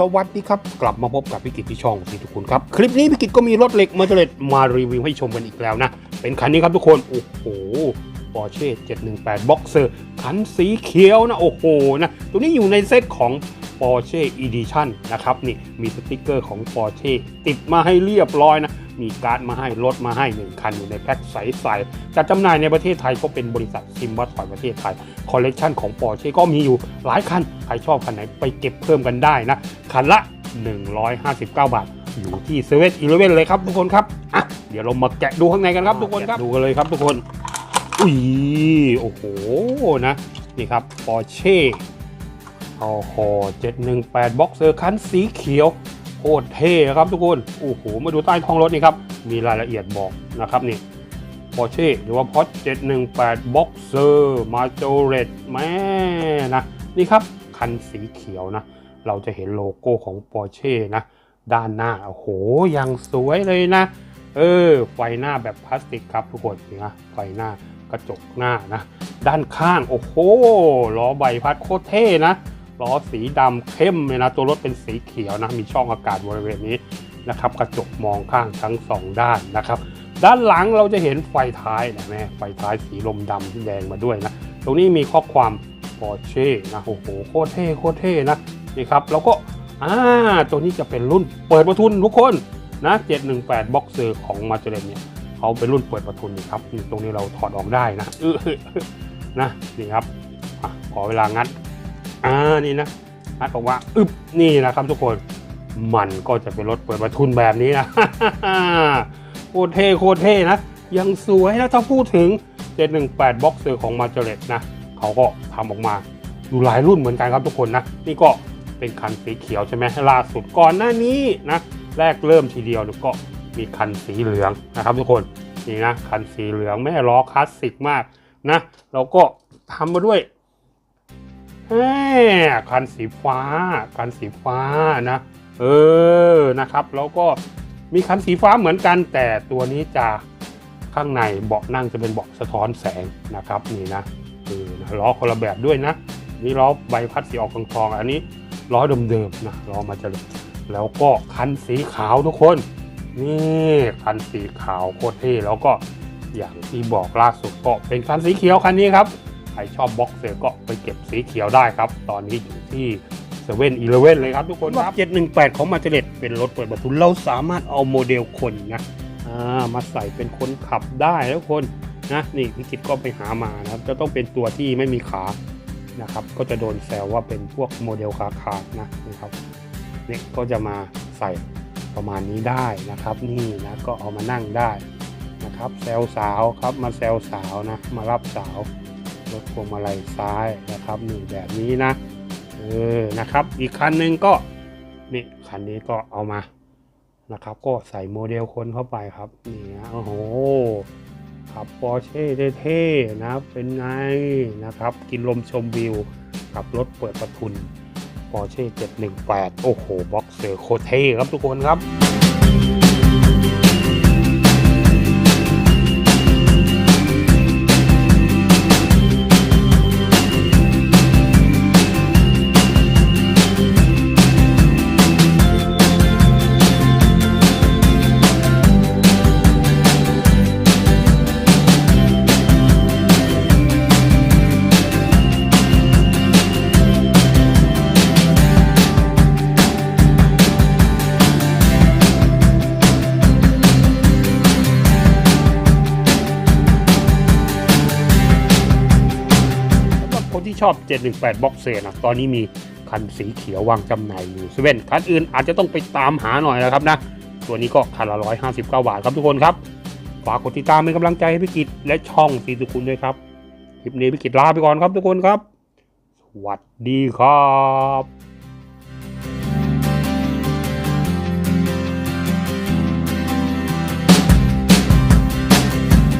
สวัสดีครับ กลับมาพบกับพี่กิจที่ช่องที่ทุกคนครับ คลิปนี้พี่กิจก็มีรถเหล็กมาเจเลตมารีวิวให้ชมกันอีกแล้วนะ เป็นคันนี้ครับทุกคน โอ้โหปอร์เช่718 Boxer คันสีเขียวนะ โอ้โหนะ ตัวนี้อยู่ในเซตของ Porsche Edition นะครับ นี่มีสติกเกอร์ของ Porsche ติดมาให้เรียบร้อยนะ มีการ์ดมาให้รถมาให้1คันอยู่ในแพ็คใสๆจัดจำหน่ายในประเทศไทยก็เป็นบริษัทซิมบัตถอยประเทศไทยคอลเลกชันของ Porsche ก็มีอยู่หลายคัน ใครชอบคันไหนไปเก็บเพิ่มกันได้นะ คันละ 159 บาท อยู่ที่เซเว่นอีเลเว่นเลยครับทุกคนครับอะเดี๋ยวเรามาแกะดูข้างในกันครับทุกคนครับดูกันเลยครับทุกคนอุ้ยโอ้โหนะนี่ครับ Porsche โอ้โห718 Boxer คันสีเขียว โคตรเท่ครับทุกคนโอ้โหมาดูใต้ท้องรถนี่ครับ มีรายละเอียดบอกนะครับนี่ Porsche หรือว่า Porsche 718 Boxer m a j o r e t แม่นะนี่ครับคันสีเขียวนะ เราจะเห็นโลโก้ของ Porsche นะ ด้านหน้า โอ้โหยังสวยเลยนะ เออ ไฟหน้าแบบพลาสติกครับทุกคนนี่นะไฟหน้ากระจกหน้านะ ด้านข้าง โอ้โหล้อใบพัดโคตรเท่นะ ล้อสีดำเข้มเลยนะตัวรถเป็นสีเขียวนะมีช่องอากาศบริเวณนี้นะครับกระจกมองข้างทั้งสองด้านนะครับ ด้านหลังเราจะเห็นไฟท้ายนะแม่ไฟท้ายสีลมดำที่แดงมาด้วยนะ ตรงนี้มีข้อความ Porsche นะโอ้โหโคตรเท่โคตรเท่นะนี่ครับแล้วก็อ่าตัวนี้จะเป็นรุ่นเปิดประทุนทุกคนนะ718 Boxer ของมาเจเ e เนี่ยเขาเป็นรุ่นเปิดประทุนนี่ครับตรงนี้เราถอดออกได้นะเออนะนี่ครับอขอเวลางัด อ่านี่นะงัดออกมาอึบนี่นะครับทุกคนมันก็จะเป็นรถเปิดประทุนแบบนี้นะโคตรเท่โคตรเท่นะ ยังสวยนะถ้าพูดถึง 718 Boxer ของมาเจเ e นะ เขาก็ทำออกมาอยู่หลายรุ่นเหมือนกันครับทุกคนนะ นี่ก็เป็นคันสีเขียวใช่ไหมล่าสุดก่อนหน้านี้นะ แรกเริ่มทีเดียวเนี่ยก็มีคันสีเหลืองนะครับทุกคนนี่นะคันสีเหลืองแม่ล้อคลาสสิกมากนะแล้วก็ทำมาด้วย คันสีฟ้า คันสีฟ้านะ เออนะครับ แล้วก็มีคันสีฟ้าเหมือนกัน แต่ตัวนี้จะข้างในเบาะนั่งจะเป็นเบาะสะท้อนแสงนะครับนี่นะเออล้อคนละแบบด้วยนะนี่ล้อใบพัดสีออกทองๆอันนี้ล้อเดิมๆนะล้อมาจะเลยแล้วก็คันสีขาวทุกคนนี่คันสีขาวโคตรเท่แล้วก็อย่างที่บอกล่าสุดก็เป็นคันสีเขียวคันนี้ครับ ใครชอบบ็อกเซอร์ก็ไปเก็บสีเขียวได้ครับ ตอนนี้อยู่ที่เซเว่นอีเลเว่นเลยครับทุกคนครับ 718 ของมาเจเลตเป็นรถเปิดประทุนเราสามารถเอาโมเดลคนนะามาใส่เป็นคนขับได้แล้วคนนะนี่พิกิตก็ไปหามานะครับจะต้องเป็นตัวที่ไม่มีขานะครับ ก็จะโดนแซวว่าเป็นพวกโมเดลขาขาดนะนะครับเนี่ยก็จะมาใส่ประมาณนี้ได้นะครับ นี่นะก็เอามานั่งได้นะครับแซวสาวครับมาแซวสาวนะมารับสาว รถพวงมาลัยซ้ายนะครับหนี่งแบบนี้นะเออนะครับ อีกคันหนึ่งก็นี่คันนี้ก็เอามานะครับ ก็ใส่โมเดลคนเข้าไปครับนี่นะโอ้โหขับปอร์เช่เท่ๆนะเป็นไงนะครับ กินลมชมวิวกับรถเปิดประทุนปอร์เช่718 โอ้โหบ็อกเซอร์โคเท่ครับทุกคนครับ คนที่ชอบ 718 บ็อกเซนะตอนนี้มีคันสีเขียววางจำหน่ายอยู่เซเว่นคันอื่นอาจจะต้องไปตามหาหน่อยนะครับนะ ตัวนี้ก็คันละ 159 บาทครับทุกคนครับ ฝากกดติดตามเป็นกำลังใจให้พี่กิจและช่องสีสุคุณด้วยครับ คลิปนี้พี่กิจลาไปก่อนครับทุกคนครับ สวัสดีครับ